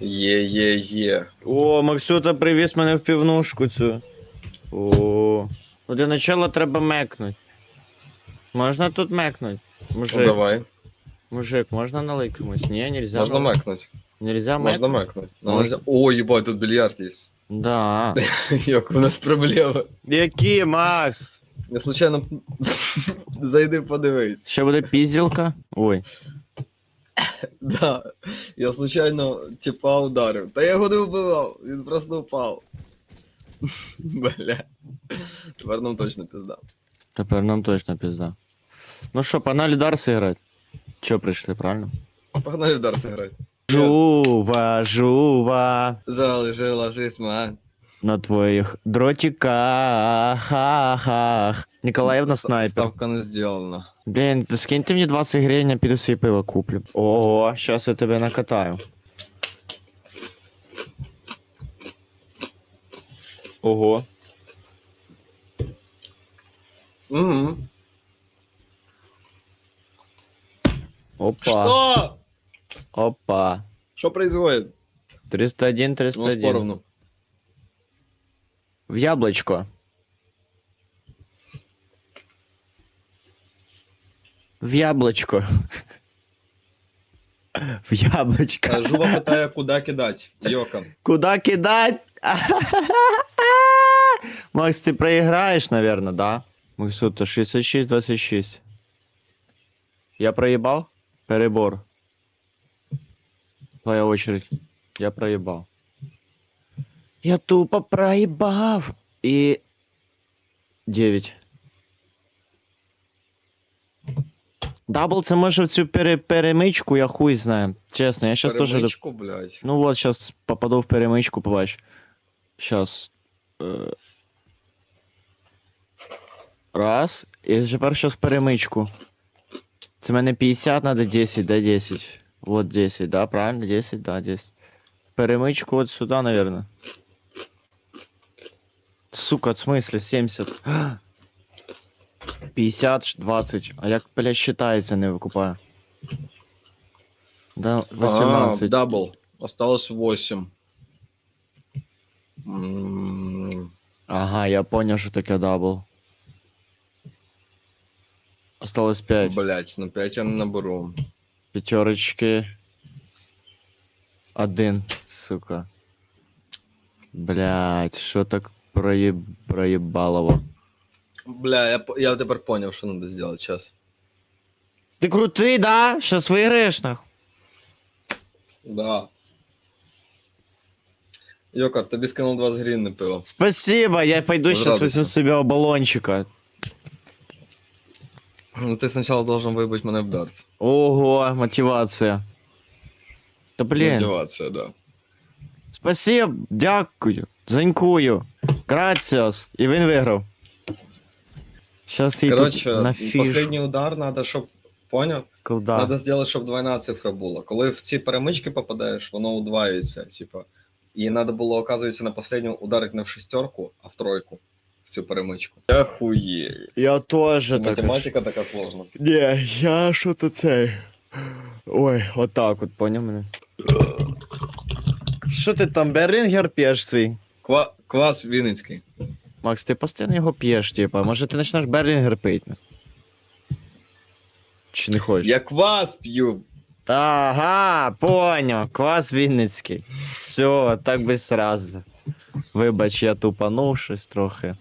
Є, є, є. О, Максюта привіз мене в півнушку цю. О. Ну для начала треба мекнуть. Можна тут мекнуть? Ну, давай. мужик, можна налить комусь? Ні, нельзя. Можна налить. мекнуть. Нельзя Можна мекнуть? мекнуть. Ну, Можна. нельзя- О, їбать, тут більярд є. Да. Як у нас проблема. Які, Макс? Я случайно зайди подивись. Ще буде пізділка? Ой. Да. Я случайно типа ударив. Та я його не вбивав, він просто впав. Бля. Тепер нам точно пізда. Тепер нам точно пізда. Ну що, погнали Дарси грати? Чо прийшли, правильно? Погнали в Дарс грати. Жува, жува. Залишила жисма. На твоїх дротиках. Ха-хах. Ніколаївна снайпер. Ставка не зроблена. Блін, то скиньте мені 20 гривень, я піду собі пиво куплю. Ого, щас я тебе накатаю. Ого. Угу. Опа. Что? Опа. Что происходит? 301, Ну, 301. поровну. В яблочко. В яблочко. В яблочко. Е, Жуба питає, куди кидати. Йока. Куда кидать? Макс, ты проиграешь, наверное, да? Максута, 66-26. Я проебал? Перебор. Твоя очередь. Я проебал. Я тупо проебав. И... 9. Дабл це може в цю пере перемичку, я хуй знаю. Чесно, я щас теж... Перемичку, блядь. Ну вот, сейчас попаду в перемычку, побач. Сейчас. Раз. І тепер щас в перемичку. Це мене 50, надо 10, да 10. Вот 10, да, правильно? 10, да, 10. Перемичку вот сюда, наверное. Сука, в смысле, 70. 50, 20. А як, блядь, считається, не викупаю. Да, 18. А, дабл. Осталось 8. М, Ага, я понял, что таке дабл. Осталось 5. Блять, ну 5 я не наберу. Пятерочки. Один, сука. Блять, что так проеб... проебалово. Бля, я, по- я тепер поняв, що треба зробити зараз. Ты крутый, да? Сейчас выиграешь, нахуй. Да. Йокар, тобі скинув 20 гривень на пиво. Спасибо, я пойду сейчас Радуйся. возьму себе баллончика. Ну ти спочатку должен вибити мене в дартс. Ого, мотивация. Да блин. Мотивація, да. Спасибо, дякую, занькую. Граціос. І він виграв. Сейчас я Коротше, тут на фіш. останній удар треба, щоб. Поняв? Куда? Треба зробити, щоб двойна цифра була. Коли в ці перемички попадаєш, воно удваюється, типа. І треба було, оказується, на останню ударити не в шестерку, а в тройку. В цю перемичку. Я хуєю. Я теж Це так. математика така сложна. Ні, я що-то цей. Ой, отак от, поняв мене. Що ти там, Берлінгер п'єш свій? Ква... Квас Вінницький. Макс, ти постійно його п'єш, типа. Може ти почнеш Берлінгер пити? Чи не хочеш? Я квас п'ю. Ага, понял. Квас Вінницький. Все, так би сразу. Вибач, я тупанув щось трохи.